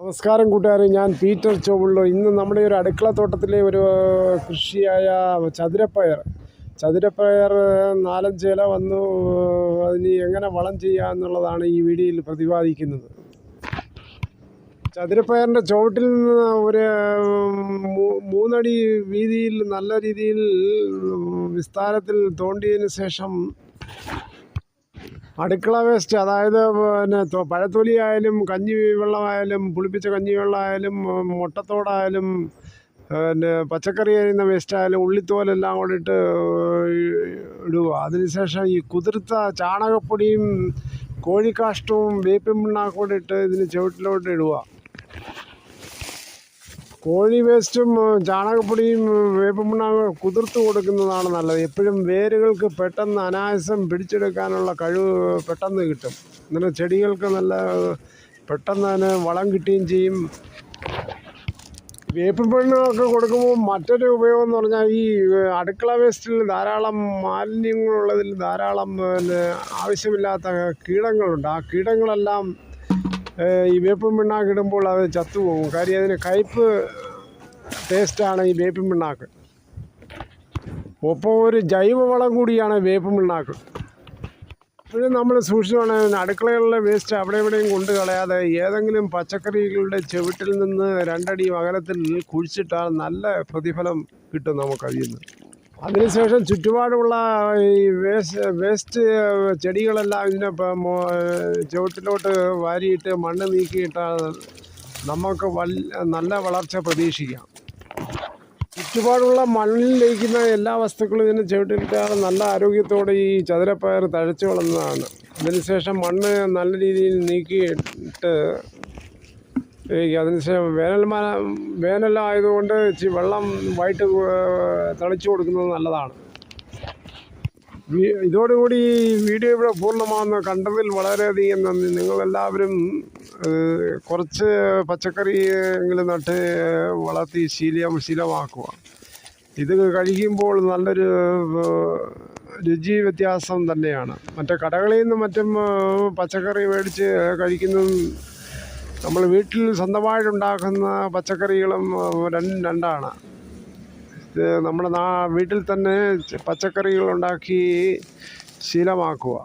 നമസ്കാരം കൂട്ടുകാരെ. ഞാൻ പീറ്റർ ചോവുള്ളൂ ഇന്ന് നമ്മുടെ ഒരു അടുക്കള തോട്ടത്തിലെ ഒരു കൃഷിയായ ചതുരപ്പയർ. ചതുരപ്പയർ നാലഞ്ച് ഇല വന്നു. അതിന് എങ്ങനെ വളം ചെയ്യുക എന്നുള്ളതാണ് ഈ വീഡിയോയിൽ പ്രതിപാദിക്കുന്നത്. ചതുരപ്പയറിന്റെ ചുവട്ടിൽ നിന്ന് ഒരു മൂന്നടി വീതിയിൽ നല്ല രീതിയിൽ വിസ്താരത്തിൽ തോണ്ടിയതിന് ശേഷം അടുക്കള വേസ്റ്റ് അതായത് പിന്നെ പഴത്തൊലിയായാലും കഞ്ഞി വെള്ളമായാലും പുളിപ്പിച്ച കഞ്ഞി വെള്ളമായാലും മുട്ടത്തോടായാലും പിന്നെ പച്ചക്കറി അരിയുന്ന വേസ്റ്റായാലും ഉള്ളിത്തോലെല്ലാം കൂടെ ഇട്ട് ഇടുക. അതിനുശേഷം ഈ കുതിർത്ത ചാണകപ്പൊടിയും കോഴിക്കാഷ്ടവും വേപ്പിൻ പിണ്ണാക്കൂടെ കൂടെ ഇട്ട് ഇതിന് ചുവട്ടിലോട്ട് ഇടുക. കോഴി വേസ്റ്റും ചാണകപ്പൊടിയും ഉം, കുതിർത്ത് കൊടുക്കുന്നതാണ് നല്ലത്. എപ്പോഴും വേരുകൾക്ക് പെട്ടെന്ന് അനായാസം പിടിച്ചെടുക്കാനുള്ള കഴിവ് പെട്ടെന്ന് കിട്ടും. എന്നിട്ട് ചെടികൾക്ക് നല്ല പെട്ടെന്ന് തന്നെ വളം കിട്ടുകയും ചെയ്യും. വേപ്പിൻ പിണ്ണാക്ക് കൊടുക്കുമ്പോൾ മറ്റൊരു ഉപയോഗം എന്ന് പറഞ്ഞാൽ ഈ അടുക്കള വേസ്റ്റിൽ ധാരാളം മാലിന്യങ്ങളുള്ളതിൽ ധാരാളം പിന്നെ ആവശ്യമില്ലാത്ത കീടങ്ങളുണ്ട്. ആ കീടങ്ങളെല്ലാം ഈ വേപ്പിൻ പിണ്ണാക്ക് ഇടുമ്പോൾ അത് ചത്തുപോകും. കാര്യം അതിന് കയ്പ്പ് ടേസ്റ്റാണ് ഈ വേപ്പിൻ പിണ്ണാക്ക്. ഒപ്പം ഒരു ജൈവവളം കൂടിയാണ് വേപ്പിൻ പിണ്ണാക്ക്. പിന്നെ നമ്മൾ സൂക്ഷിച്ചു വേണം അടുക്കളകളിലെ വേസ്റ്റ് അവിടെ ഇവിടെയും കൊണ്ട് കളയാതെ ഏതെങ്കിലും പച്ചക്കറികളുടെ ചുവട്ടിൽ നിന്ന് രണ്ടടി അകലത്തിൽ കുഴിച്ചിട്ടാൽ നല്ല പ്രതിഫലം കിട്ടും നമുക്കതിൽ നിന്ന്. അതിനുശേഷം ചുറ്റുപാടുമുള്ള ഈ വേസ്റ്റ് വേസ്റ്റ് ചെടികളെല്ലാം ഇതിനെ ചുവട്ടിലോട്ട് വാരിയിട്ട് മണ്ണ് നീക്കിയിട്ടാൽ നമുക്ക് നല്ല വളർച്ച പ്രതീക്ഷിക്കാം. ചുറ്റുപാടുള്ള മണ്ണിൽ ലയിക്കുന്ന എല്ലാ വസ്തുക്കളും ഇതിന് ചുവട്ടിലിട്ടാൽ നല്ല ആരോഗ്യത്തോടെ ഈ ചതുരപ്പയർ തഴച്ചു വളർന്നതാണ്. അതിനുശേഷം മണ്ണ് നല്ല രീതിയിൽ നീക്കിയിട്ട് അതിനുശേഷം വേനൽ മഴ വേനലായതുകൊണ്ട് ഇച്ചിരി വെള്ളം വൈകിട്ട് തളിച്ചു കൊടുക്കുന്നത് നല്ലതാണ്. ഇതോടുകൂടി ഈ വീഡിയോ ഇവിടെ പൂർണമാകുന്ന കണ്ടതിൽ വളരെയധികം നന്ദി. നിങ്ങളെല്ലാവരും കുറച്ച് പച്ചക്കറി എങ്കിലും നട്ട് വളർത്തി ശീലം ശീലമാക്കുക. ഇത് കഴിക്കുമ്പോൾ നല്ലൊരു രുചി വ്യത്യാസം തന്നെയാണ്. മറ്റേ കടകളിൽ നിന്നും മറ്റും പച്ചക്കറി മേടിച്ച് കഴിക്കുന്നതും നമ്മൾ വീട്ടിൽ സ്വന്തമായിട്ടുണ്ടാക്കുന്ന പച്ചക്കറികളും രണ്ടും രണ്ടാണ്. നമ്മുടെ നാ വീട്ടിൽ തന്നെ പച്ചക്കറികളുണ്ടാക്കി ശീലമാക്കുക.